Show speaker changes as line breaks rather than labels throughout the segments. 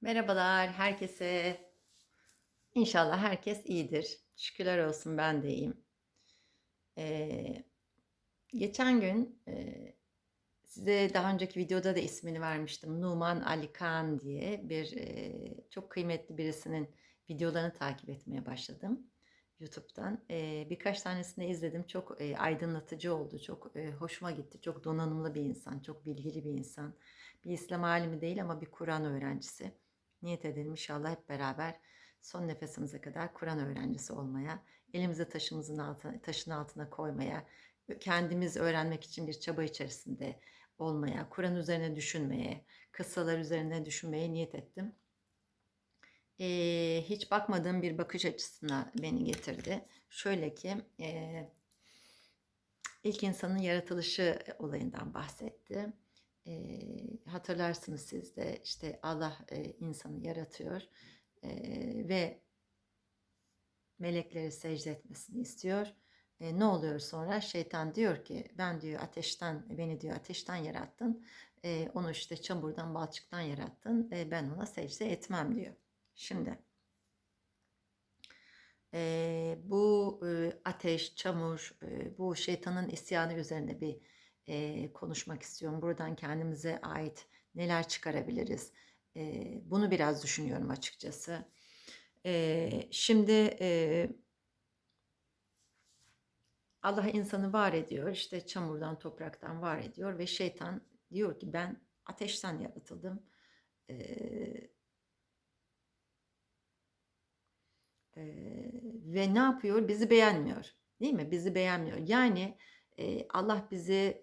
Merhabalar herkese. İnşallah herkes iyidir. Şükürler olsun ben de iyiyim. Ee, geçen gün e, size daha önceki videoda da ismini vermiştim. Numan Ali Khan diye bir e, çok kıymetli birisinin videolarını takip etmeye başladım YouTube'dan. E, birkaç tanesini izledim. Çok e, aydınlatıcı oldu. Çok e, hoşuma gitti. Çok donanımlı bir insan. Çok bilgili bir insan. Bir İslam alimi değil ama bir Kur'an öğrencisi. Niyet edelim inşallah hep beraber son nefesimize kadar Kur'an öğrencisi olmaya, elimizi taşımızın altına, taşın altına koymaya, kendimiz öğrenmek için bir çaba içerisinde olmaya, Kur'an üzerine düşünmeye, kıssalar üzerine düşünmeye niyet ettim. Ee, hiç bakmadığım bir bakış açısına beni getirdi. Şöyle ki, e, ilk insanın yaratılışı olayından bahsetti. E, hatırlarsınız siz de işte Allah e, insanı yaratıyor e, ve melekleri secde etmesini istiyor. E, ne oluyor sonra? Şeytan diyor ki ben diyor ateşten beni diyor ateşten yarattın. E, onu işte çamurdan balçıktan yarattın. E, ben ona secde etmem diyor. Şimdi e, bu e, ateş, çamur, e, bu şeytanın isyanı üzerine bir e, konuşmak istiyorum. Buradan kendimize ait neler çıkarabiliriz? E, bunu biraz düşünüyorum açıkçası. E, şimdi e, Allah insanı var ediyor. İşte çamurdan, topraktan var ediyor ve şeytan diyor ki ben ateşten yaratıldım. E, e, ve ne yapıyor? Bizi beğenmiyor. Değil mi? Bizi beğenmiyor. Yani Allah bizi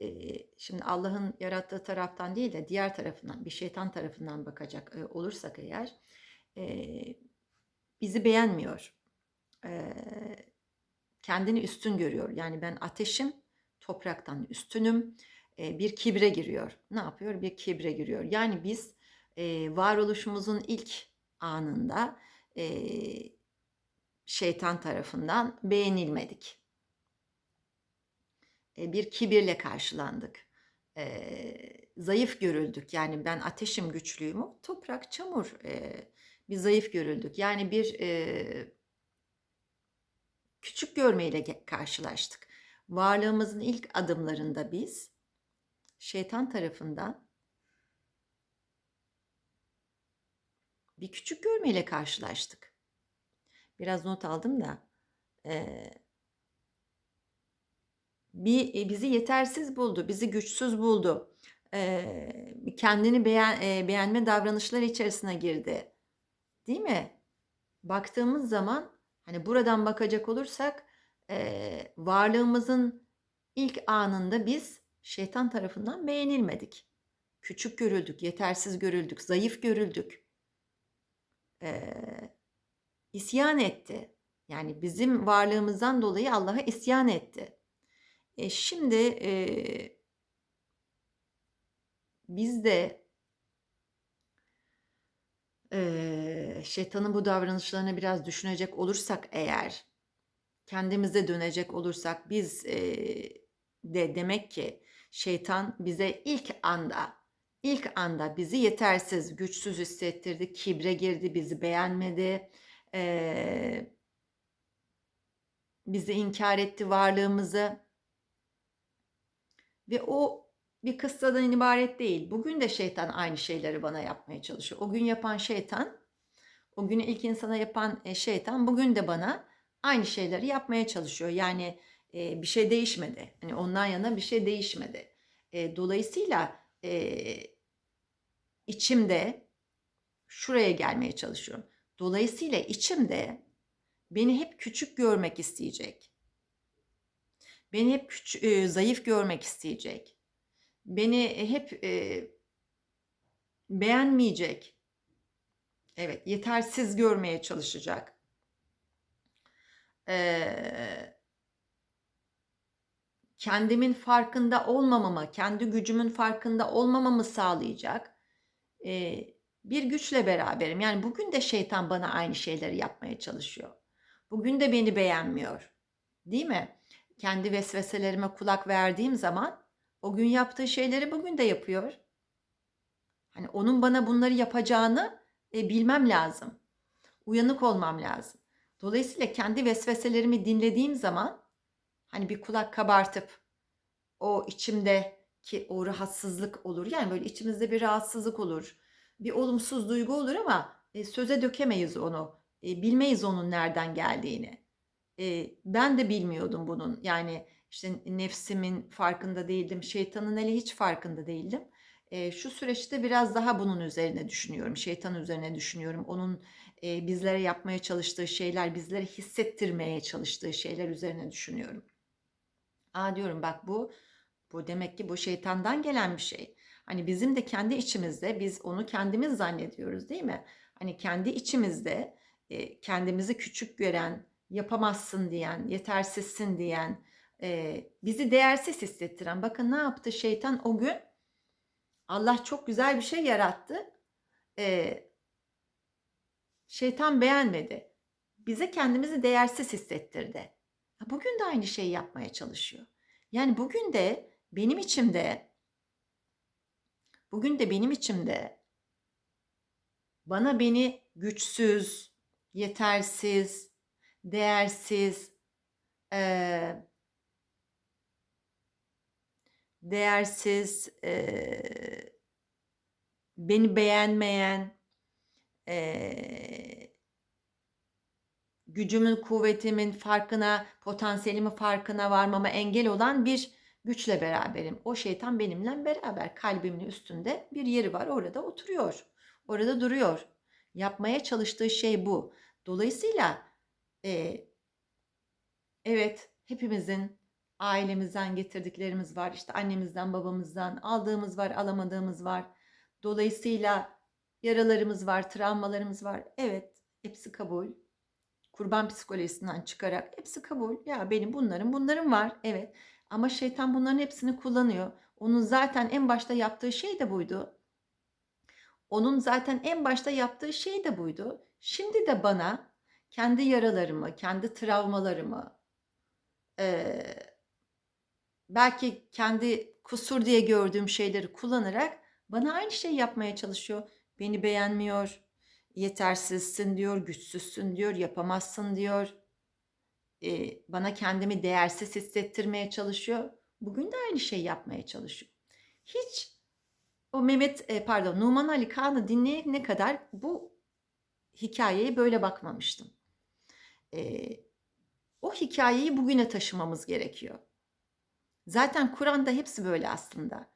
şimdi Allah'ın yarattığı taraftan değil de diğer tarafından bir şeytan tarafından bakacak olursak eğer bizi beğenmiyor. Kendini üstün görüyor. Yani ben ateşim, topraktan üstünüm. Bir kibre giriyor. Ne yapıyor? Bir kibre giriyor. Yani biz varoluşumuzun ilk anında şeytan tarafından beğenilmedik bir kibirle karşılandık. zayıf görüldük. Yani ben ateşim güçlüyüm. Toprak, çamur. bir zayıf görüldük. Yani bir küçük görmeyle karşılaştık. Varlığımızın ilk adımlarında biz şeytan tarafından bir küçük görmeyle karşılaştık. Biraz not aldım da bir e, bizi yetersiz buldu, bizi güçsüz buldu. Kendini beğen, e, beğenme davranışları içerisine girdi. Değil mi? Baktığımız zaman hani buradan bakacak olursak e, varlığımızın ilk anında biz şeytan tarafından beğenilmedik. Küçük görüldük, yetersiz görüldük, zayıf görüldük. Ee, isyan etti. Yani bizim varlığımızdan dolayı Allah'a isyan etti. E, şimdi e, biz de e, şeytanın bu davranışlarını biraz düşünecek olursak eğer, kendimize dönecek olursak biz e, de demek ki şeytan bize ilk anda ilk anda bizi yetersiz, güçsüz hissettirdi, kibre girdi, bizi beğenmedi, e, bizi inkar etti varlığımızı. Ve o bir kıssadan ibaret değil. Bugün de şeytan aynı şeyleri bana yapmaya çalışıyor. O gün yapan şeytan, o günü ilk insana yapan e, şeytan bugün de bana aynı şeyleri yapmaya çalışıyor. Yani e, bir şey değişmedi. Hani ondan yana bir şey değişmedi. E, dolayısıyla e, içimde şuraya gelmeye çalışıyorum. Dolayısıyla içimde beni hep küçük görmek isteyecek. Beni hep küç- e, zayıf görmek isteyecek. Beni hep e, beğenmeyecek. Evet, yetersiz görmeye çalışacak. Ee, kendimin farkında olmamama, kendi gücümün farkında olmamamı sağlayacak ee, bir güçle beraberim. Yani bugün de şeytan bana aynı şeyleri yapmaya çalışıyor. Bugün de beni beğenmiyor. Değil mi? Kendi vesveselerime kulak verdiğim zaman o gün yaptığı şeyleri bugün de yapıyor. Hani onun bana bunları yapacağını e, bilmem lazım. Uyanık olmam lazım. Dolayısıyla kendi vesveselerimi dinlediğim zaman hani bir kulak kabartıp o içimdeki o rahatsızlık olur. Yani böyle içimizde bir rahatsızlık olur. Bir olumsuz duygu olur ama e, söze dökemeyiz onu. E, bilmeyiz onun nereden geldiğini. E, ben de bilmiyordum bunun. Yani işte nefsimin farkında değildim. Şeytanın hele hiç farkında değildim. E, şu süreçte biraz daha bunun üzerine düşünüyorum. Şeytan üzerine düşünüyorum. Onun e, bizlere yapmaya çalıştığı şeyler, bizlere hissettirmeye çalıştığı şeyler üzerine düşünüyorum. Aa diyorum bak bu bu demek ki bu şeytandan gelen bir şey. Hani bizim de kendi içimizde biz onu kendimiz zannediyoruz değil mi? Hani kendi içimizde e, kendimizi küçük gören, yapamazsın diyen, yetersizsin diyen, e, bizi değersiz hissettiren. Bakın ne yaptı şeytan o gün? Allah çok güzel bir şey yarattı. E, şeytan beğenmedi. Bize kendimizi değersiz hissettirdi. Bugün de aynı şeyi yapmaya çalışıyor. Yani bugün de benim içimde bugün de benim içimde bana beni güçsüz, yetersiz, değersiz, eee, değersiz, eee, beni beğenmeyen, eee, gücümün, kuvvetimin farkına, potansiyelimin farkına varmama engel olan bir güçle beraberim. O şeytan benimle beraber kalbimin üstünde bir yeri var. Orada oturuyor. Orada duruyor. Yapmaya çalıştığı şey bu. Dolayısıyla e, evet hepimizin ailemizden getirdiklerimiz var. İşte annemizden, babamızdan aldığımız var, alamadığımız var. Dolayısıyla yaralarımız var, travmalarımız var. Evet, hepsi kabul. Kurban psikolojisinden çıkarak hepsi kabul. Ya benim bunların, bunların var. Evet. Ama şeytan bunların hepsini kullanıyor. Onun zaten en başta yaptığı şey de buydu. Onun zaten en başta yaptığı şey de buydu. Şimdi de bana kendi yaralarımı, kendi travmalarımı, e, belki kendi kusur diye gördüğüm şeyleri kullanarak bana aynı şey yapmaya çalışıyor. Beni beğenmiyor, yetersizsin diyor, güçsüzsün diyor, yapamazsın diyor. E, bana kendimi değersiz hissettirmeye çalışıyor. Bugün de aynı şey yapmaya çalışıyor. Hiç o Mehmet e, pardon Numan Ali Kağan'ı dinleyene kadar bu hikayeye böyle bakmamıştım. E, o hikayeyi bugüne taşımamız gerekiyor. Zaten Kur'an'da hepsi böyle aslında.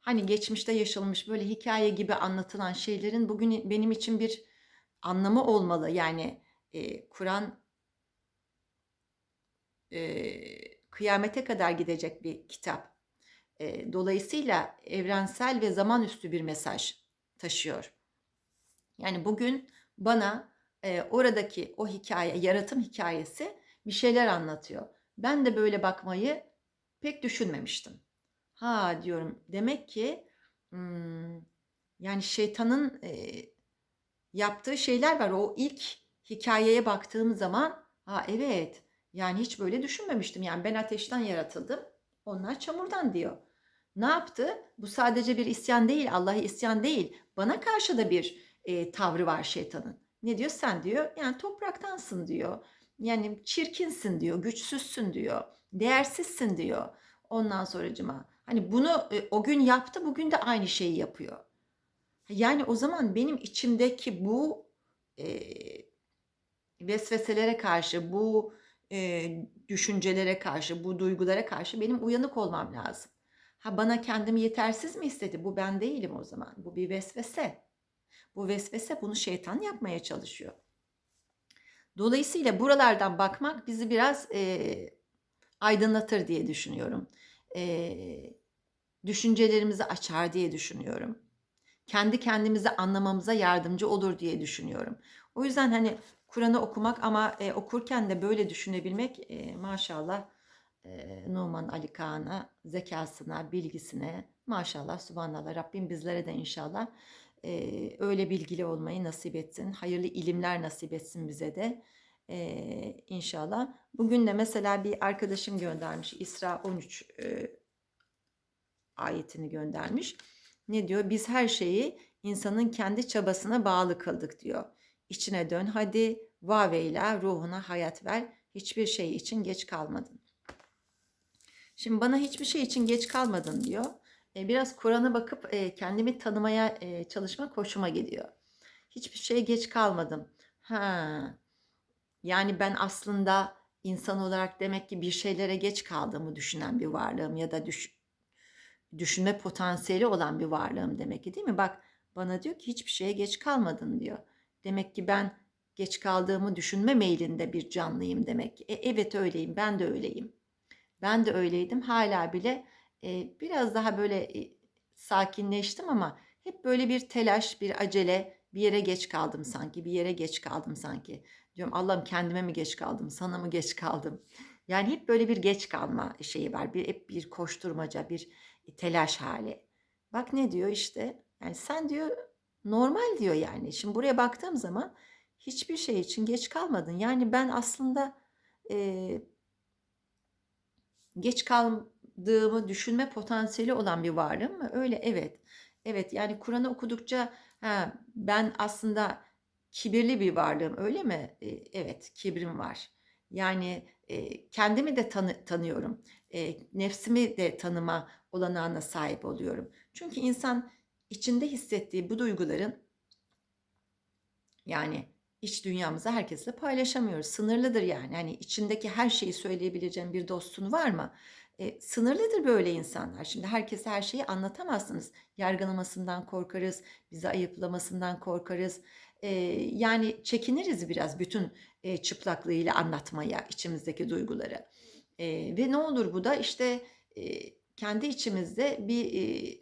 Hani geçmişte yaşanmış böyle hikaye gibi anlatılan şeylerin bugün benim için bir anlamı olmalı. Yani e, Kur'an e, kıyamete kadar gidecek bir kitap. E, dolayısıyla evrensel ve zaman üstü bir mesaj taşıyor. Yani bugün bana e, oradaki o hikaye, yaratım hikayesi bir şeyler anlatıyor. Ben de böyle bakmayı pek düşünmemiştim. Ha diyorum demek ki hmm, yani şeytanın e, yaptığı şeyler var. O ilk hikayeye baktığım zaman ha evet yani hiç böyle düşünmemiştim. Yani ben ateşten yaratıldım. Onlar çamurdan diyor. Ne yaptı? Bu sadece bir isyan değil, Allah'a isyan değil. Bana karşı da bir e, tavrı var şeytanın. Ne diyor? Sen diyor yani topraktansın diyor. Yani çirkinsin diyor, güçsüzsün diyor, değersizsin diyor. Ondan sonracıma hani bunu e, o gün yaptı, bugün de aynı şeyi yapıyor. Yani o zaman benim içimdeki bu e, vesveselere karşı, bu e, düşüncelere karşı, bu duygulara karşı benim uyanık olmam lazım. Ha bana kendimi yetersiz mi istedi? Bu ben değilim o zaman. Bu bir vesvese. Bu vesvese bunu şeytan yapmaya çalışıyor. Dolayısıyla buralardan bakmak bizi biraz e, aydınlatır diye düşünüyorum. E, düşüncelerimizi açar diye düşünüyorum. Kendi kendimizi anlamamıza yardımcı olur diye düşünüyorum. O yüzden hani Kur'an'ı okumak ama e, okurken de böyle düşünebilmek e, maşallah e, Numan Ali Kağan'a, zekasına, bilgisine maşallah subhanallah Rabbim bizlere de inşallah e, öyle bilgili olmayı nasip etsin. Hayırlı ilimler nasip etsin bize de e, inşallah. Bugün de mesela bir arkadaşım göndermiş İsra 13 e, ayetini göndermiş. Ne diyor? Biz her şeyi insanın kendi çabasına bağlı kıldık diyor. İçine dön hadi vaveyla ruhuna hayat ver. Hiçbir şey için geç kalmadın. Şimdi bana hiçbir şey için geç kalmadın diyor. Biraz Kur'an'a bakıp kendimi tanımaya çalışmak hoşuma gidiyor. Hiçbir şeye geç kalmadım. Ha. Yani ben aslında insan olarak demek ki bir şeylere geç kaldığımı düşünen bir varlığım ya da düş, düşünme potansiyeli olan bir varlığım demek ki değil mi? Bak bana diyor ki hiçbir şeye geç kalmadın diyor. Demek ki ben geç kaldığımı düşünme meylinde bir canlıyım demek ki. E, evet öyleyim, ben de öyleyim. Ben de öyleydim. Hala bile e, biraz daha böyle e, sakinleştim ama hep böyle bir telaş, bir acele, bir yere geç kaldım sanki, bir yere geç kaldım sanki. Diyorum Allah'ım kendime mi geç kaldım, sana mı geç kaldım? Yani hep böyle bir geç kalma şeyi var. Bir hep bir koşturmaca, bir telaş hali. Bak ne diyor işte. Yani sen diyor normal diyor yani. Şimdi buraya baktığım zaman hiçbir şey için geç kalmadın. Yani ben aslında e, geç kaldığımı düşünme potansiyeli olan bir varlığım mı? Öyle evet. Evet yani Kur'an'ı okudukça ha, ben aslında kibirli bir varlığım öyle mi? E, evet kibrim var. Yani e, kendimi de tanı, tanıyorum. E, nefsimi de tanıma olanağına sahip oluyorum. Çünkü insan içinde hissettiği bu duyguların yani iç dünyamızı herkesle paylaşamıyoruz. Sınırlıdır yani. Hani içindeki her şeyi söyleyebileceğin bir dostun var mı? E, sınırlıdır böyle insanlar. Şimdi herkese her şeyi anlatamazsınız. Yargılamasından korkarız, bizi ayıplamasından korkarız. E, yani çekiniriz biraz bütün e, çıplaklığıyla anlatmaya içimizdeki duyguları. E, ve ne olur bu da işte e, kendi içimizde bir e,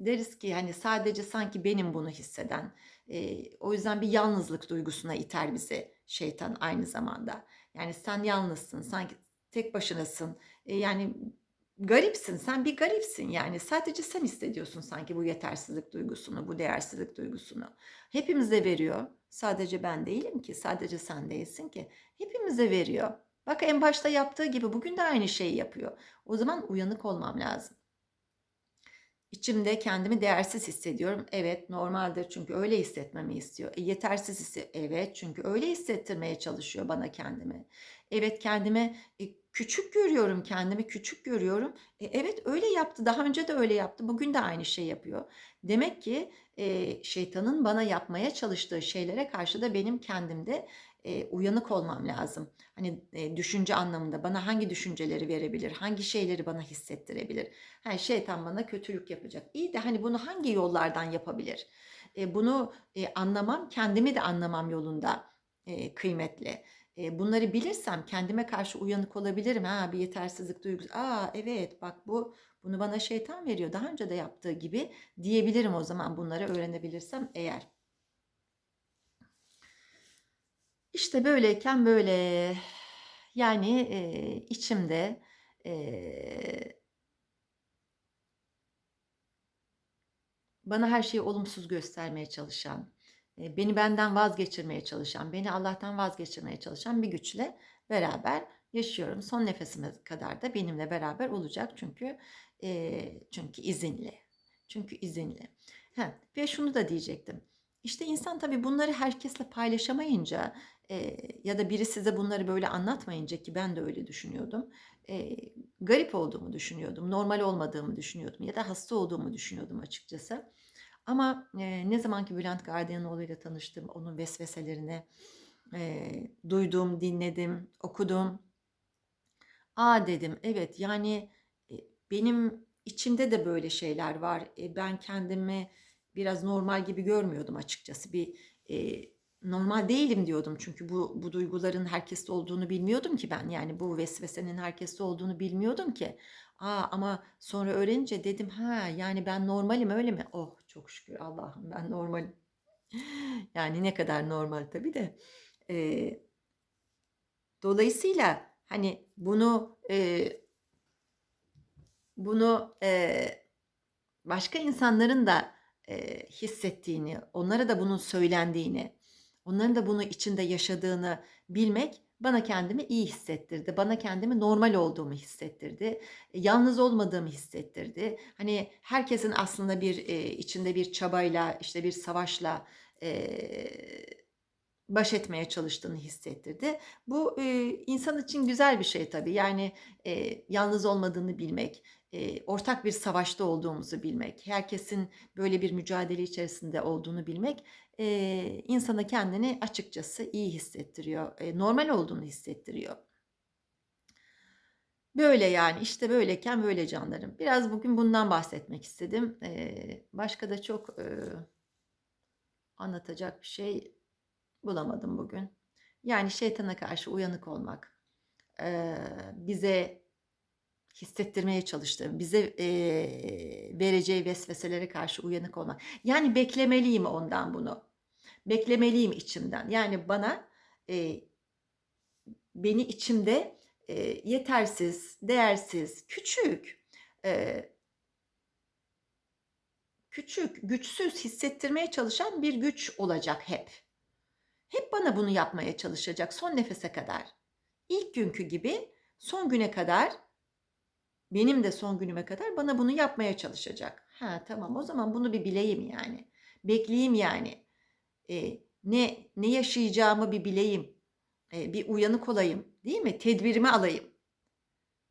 deriz ki hani sadece sanki benim bunu hisseden. E, o yüzden bir yalnızlık duygusuna iter bizi şeytan aynı zamanda. Yani sen yalnızsın, sanki tek başınasın. E, yani garipsin, sen bir garipsin yani. Sadece sen hissediyorsun sanki bu yetersizlik duygusunu, bu değersizlik duygusunu. Hepimize veriyor. Sadece ben değilim ki, sadece sen değilsin ki. Hepimize veriyor. Bak en başta yaptığı gibi bugün de aynı şeyi yapıyor. O zaman uyanık olmam lazım. İçimde kendimi değersiz hissediyorum. Evet normaldir çünkü öyle hissetmemi istiyor. E, yetersiz hisse Evet çünkü öyle hissettirmeye çalışıyor bana kendimi. Evet kendime e, küçük görüyorum kendimi küçük görüyorum. E, evet öyle yaptı daha önce de öyle yaptı bugün de aynı şey yapıyor. Demek ki e, şeytanın bana yapmaya çalıştığı şeylere karşı da benim kendimde e, uyanık olmam lazım. Hani e, düşünce anlamında bana hangi düşünceleri verebilir, hangi şeyleri bana hissettirebilir. Hani şeytan bana kötülük yapacak. İyi de hani bunu hangi yollardan yapabilir? E, bunu e, anlamam, kendimi de anlamam yolunda e, kıymetli. E, bunları bilirsem kendime karşı uyanık olabilirim. Ha bir yetersizlik duygusu. Aa evet bak bu bunu bana şeytan veriyor. Daha önce de yaptığı gibi diyebilirim o zaman bunları öğrenebilirsem eğer. İşte böyleyken böyle yani e, içimde e, bana her şeyi olumsuz göstermeye çalışan, e, beni benden vazgeçirmeye çalışan, beni Allah'tan vazgeçirmeye çalışan bir güçle beraber yaşıyorum. Son nefesime kadar da benimle beraber olacak çünkü e, çünkü izinli. Çünkü izinli. Ha, ve şunu da diyecektim. İşte insan tabii bunları herkesle paylaşamayınca e, ya da biri size bunları böyle anlatmayınca ki ben de öyle düşünüyordum. E, garip olduğumu düşünüyordum, normal olmadığımı düşünüyordum ya da hasta olduğumu düşünüyordum açıkçası. Ama e, ne zaman ki Bülent Gardiyanoğlu ile tanıştım, onun vesveselerini e, duydum, dinledim, okudum. Aa dedim, evet yani e, benim içimde de böyle şeyler var. E, ben kendimi biraz normal gibi görmüyordum açıkçası. Bir e, normal değilim diyordum çünkü bu bu duyguların herkeste olduğunu bilmiyordum ki ben. Yani bu vesvesenin herkeste olduğunu bilmiyordum ki. Aa ama sonra öğrenince dedim ha yani ben normalim öyle mi? Oh çok şükür Allah'ım ben normalim. Yani ne kadar normal tabii de. Ee, dolayısıyla hani bunu e, bunu e, başka insanların da e, hissettiğini, onlara da bunun söylendiğini, onların da bunu içinde yaşadığını bilmek bana kendimi iyi hissettirdi. Bana kendimi normal olduğumu hissettirdi. E, yalnız olmadığımı hissettirdi. Hani herkesin aslında bir e, içinde bir çabayla, işte bir savaşla e, baş etmeye çalıştığını hissettirdi. Bu e, insan için güzel bir şey tabii. Yani e, yalnız olmadığını bilmek, e, ortak bir savaşta olduğumuzu bilmek, herkesin böyle bir mücadele içerisinde olduğunu bilmek e, insana kendini açıkçası iyi hissettiriyor. E, normal olduğunu hissettiriyor. Böyle yani işte böyleyken böyle canlarım. Biraz bugün bundan bahsetmek istedim. E, başka da çok e, anlatacak bir şey bulamadım bugün. Yani şeytana karşı uyanık olmak, bize hissettirmeye çalıştığı, bize vereceği vesveselere karşı uyanık olmak. Yani beklemeliyim ondan bunu. Beklemeliyim içimden. Yani bana beni içimde yetersiz, değersiz, küçük, küçük, güçsüz hissettirmeye çalışan bir güç olacak hep. Hep bana bunu yapmaya çalışacak son nefese kadar. İlk günkü gibi son güne kadar benim de son günüme kadar bana bunu yapmaya çalışacak. Ha tamam o zaman bunu bir bileyim yani. Bekleyeyim yani. E, ne ne yaşayacağımı bir bileyim. E, bir uyanık olayım değil mi? Tedbirimi alayım.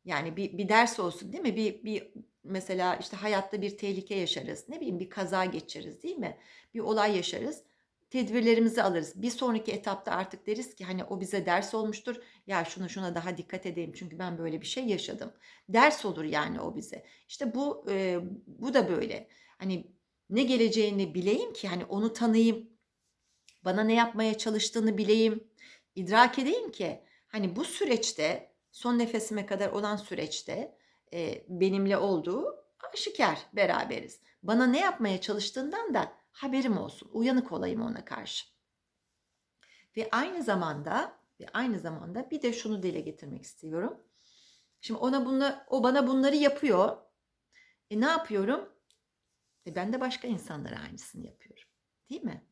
Yani bir, bir ders olsun değil mi? Bir, bir mesela işte hayatta bir tehlike yaşarız. Ne bileyim bir kaza geçiririz değil mi? Bir olay yaşarız tedbirlerimizi alırız. Bir sonraki etapta artık deriz ki hani o bize ders olmuştur. Ya şuna şuna daha dikkat edeyim çünkü ben böyle bir şey yaşadım. Ders olur yani o bize. İşte bu e, bu da böyle. Hani ne geleceğini bileyim ki hani onu tanıyayım. Bana ne yapmaya çalıştığını bileyim. idrak edeyim ki hani bu süreçte son nefesime kadar olan süreçte e, benimle olduğu aşikar beraberiz. Bana ne yapmaya çalıştığından da haberim olsun. Uyanık olayım ona karşı. Ve aynı zamanda ve aynı zamanda bir de şunu dile getirmek istiyorum. Şimdi ona bunu o bana bunları yapıyor. E ne yapıyorum? E ben de başka insanlara aynısını yapıyorum. Değil mi?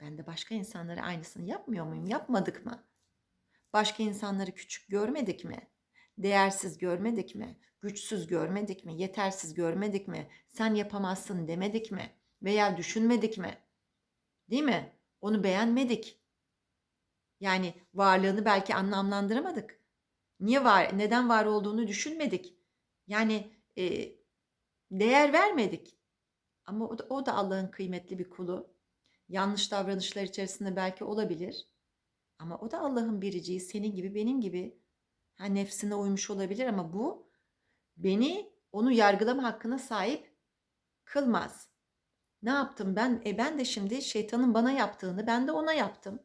Ben de başka insanlara aynısını yapmıyor muyum? Yapmadık mı? Başka insanları küçük görmedik mi? Değersiz görmedik mi? Güçsüz görmedik mi? Yetersiz görmedik mi? Sen yapamazsın demedik mi? Veya düşünmedik mi? Değil mi? Onu beğenmedik. Yani varlığını belki anlamlandıramadık. Niye var, neden var olduğunu düşünmedik. Yani e, değer vermedik. Ama o da, o da Allah'ın kıymetli bir kulu. Yanlış davranışlar içerisinde belki olabilir. Ama o da Allah'ın biriciği, senin gibi, benim gibi. Ha, nefsine uymuş olabilir ama bu beni onu yargılama hakkına sahip kılmaz. Ne yaptım ben? E ben de şimdi şeytanın bana yaptığını ben de ona yaptım.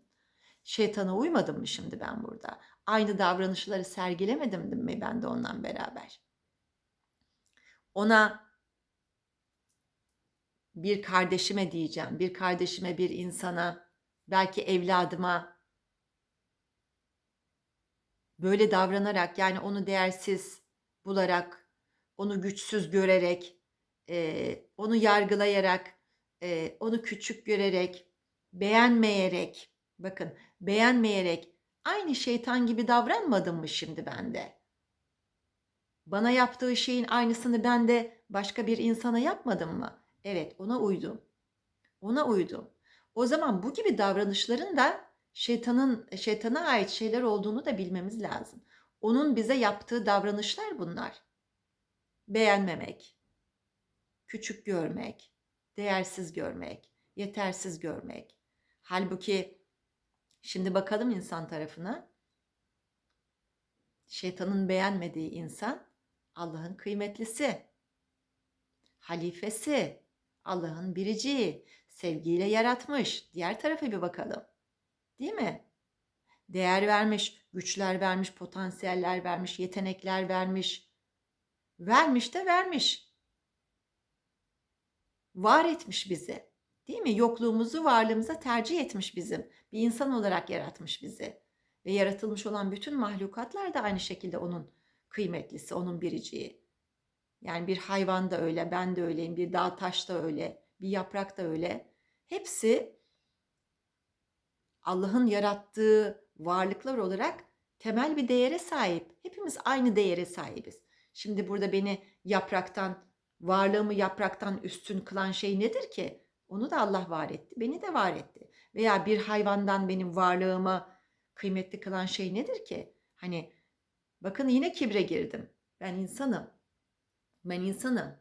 Şeytana uymadım mı şimdi ben burada? Aynı davranışları sergilemedim mi ben de ondan beraber? Ona bir kardeşime diyeceğim, bir kardeşime, bir insana, belki evladıma böyle davranarak yani onu değersiz bularak, onu güçsüz görerek, onu yargılayarak e, onu küçük görerek, beğenmeyerek, bakın beğenmeyerek aynı şeytan gibi davranmadım mı şimdi bende? Bana yaptığı şeyin aynısını ben de başka bir insana yapmadım mı? Evet, ona uydum. Ona uydum. O zaman bu gibi davranışların da şeytanın şeytana ait şeyler olduğunu da bilmemiz lazım. Onun bize yaptığı davranışlar bunlar. Beğenmemek, küçük görmek, değersiz görmek, yetersiz görmek. Halbuki şimdi bakalım insan tarafına. Şeytanın beğenmediği insan Allah'ın kıymetlisi, halifesi, Allah'ın biriciği, sevgiyle yaratmış. Diğer tarafa bir bakalım. Değil mi? Değer vermiş, güçler vermiş, potansiyeller vermiş, yetenekler vermiş. Vermiş de vermiş var etmiş bizi. Değil mi? Yokluğumuzu varlığımıza tercih etmiş bizim. Bir insan olarak yaratmış bizi. Ve yaratılmış olan bütün mahlukatlar da aynı şekilde onun kıymetlisi, onun biriciği. Yani bir hayvan da öyle, ben de öyleyim, bir dağ taş da öyle, bir yaprak da öyle. Hepsi Allah'ın yarattığı varlıklar olarak temel bir değere sahip. Hepimiz aynı değere sahibiz. Şimdi burada beni yapraktan, varlığımı yapraktan üstün kılan şey nedir ki? Onu da Allah var etti, beni de var etti. Veya bir hayvandan benim varlığımı kıymetli kılan şey nedir ki? Hani bakın yine kibre girdim. Ben insanım. Ben insanım.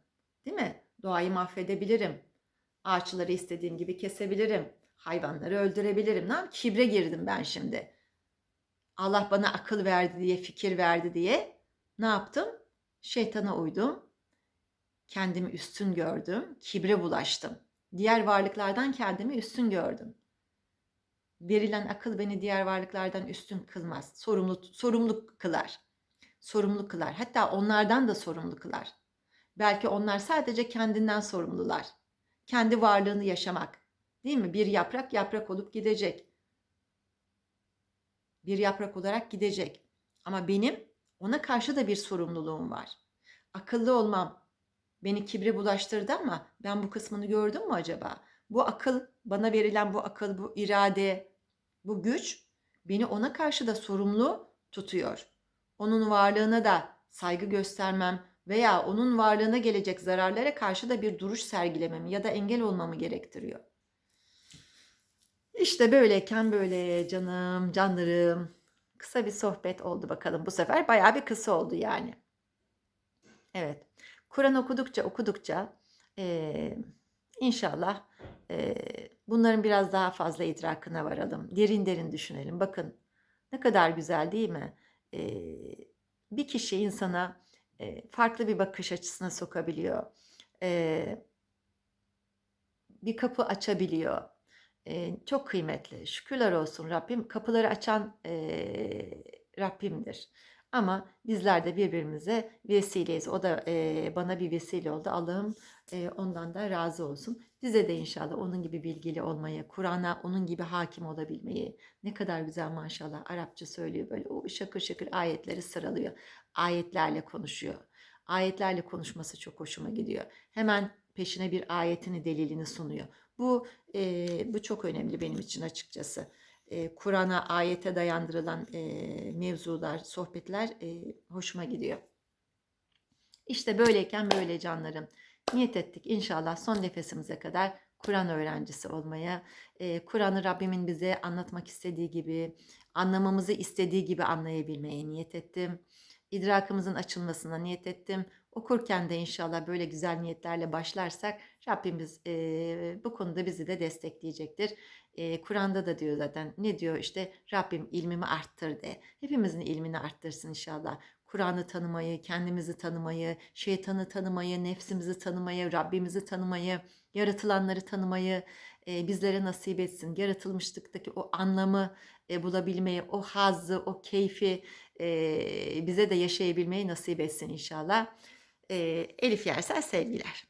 Değil mi? Doğayı mahvedebilirim. Ağaçları istediğim gibi kesebilirim. Hayvanları öldürebilirim. Ne yapayım? Kibre girdim ben şimdi. Allah bana akıl verdi diye, fikir verdi diye ne yaptım? Şeytana uydum. Kendimi üstün gördüm. Kibre bulaştım. Diğer varlıklardan kendimi üstün gördüm. Verilen akıl beni diğer varlıklardan üstün kılmaz. Sorumlu, sorumlu kılar. Sorumlu kılar. Hatta onlardan da sorumlu kılar. Belki onlar sadece kendinden sorumlular. Kendi varlığını yaşamak. Değil mi? Bir yaprak yaprak olup gidecek. Bir yaprak olarak gidecek. Ama benim ona karşı da bir sorumluluğum var. Akıllı olmam beni kibre bulaştırdı ama ben bu kısmını gördüm mü acaba? Bu akıl, bana verilen bu akıl, bu irade, bu güç beni ona karşı da sorumlu tutuyor. Onun varlığına da saygı göstermem veya onun varlığına gelecek zararlara karşı da bir duruş sergilememi ya da engel olmamı gerektiriyor. İşte böyleyken böyle canım, canlarım. Kısa bir sohbet oldu bakalım. Bu sefer bayağı bir kısa oldu yani. Evet. Kur'an okudukça okudukça eee, inşallah eee, bunların biraz daha fazla idrakına varalım. Derin derin düşünelim. Bakın ne kadar güzel değil mi? Eee, bir kişi insana eee, farklı bir bakış açısına sokabiliyor. Eee, bir kapı açabiliyor. Eee, çok kıymetli. Şükürler olsun Rabbim. Kapıları açan eee, Rabbimdir. Ama bizler de birbirimize vesileyiz. O da eee, bana bir vesile oldu. Allah'ım eee, ondan da razı olsun. Bize de inşallah onun gibi bilgili olmayı, Kur'an'a onun gibi hakim olabilmeyi. Ne kadar güzel maşallah Arapça söylüyor böyle. O şakır şakır ayetleri sıralıyor. Ayetlerle konuşuyor. Ayetlerle konuşması çok hoşuma gidiyor. Hemen peşine bir ayetini, delilini sunuyor. Bu eee, bu çok önemli benim için açıkçası. Eee, Kur'an'a, ayete dayandırılan eee, mevzular, sohbetler eee, hoşuma gidiyor. İşte böyleyken böyle canlarım. Niyet ettik inşallah son nefesimize kadar Kur'an öğrencisi olmaya. Eee, Kur'an'ı Rabbimin bize anlatmak istediği gibi, anlamamızı istediği gibi anlayabilmeye niyet ettim. İdrakımızın açılmasına niyet ettim. Okurken de inşallah böyle güzel niyetlerle başlarsak Rabbimiz eee, bu konuda bizi de destekleyecektir. Eee, Kur'an'da da diyor zaten ne diyor işte Rabbim ilmimi arttır de. Hepimizin ilmini arttırsın inşallah. Kur'an'ı tanımayı, kendimizi tanımayı, şeytanı tanımayı, nefsimizi tanımayı, Rabbimizi tanımayı, yaratılanları tanımayı eee, bizlere nasip etsin. Yaratılmışlıktaki o anlamı e, bulabilmeyi, o hazzı, o keyfi eee, bize de yaşayabilmeyi nasip etsin inşallah. Eee, Elif Yersel sevgiler.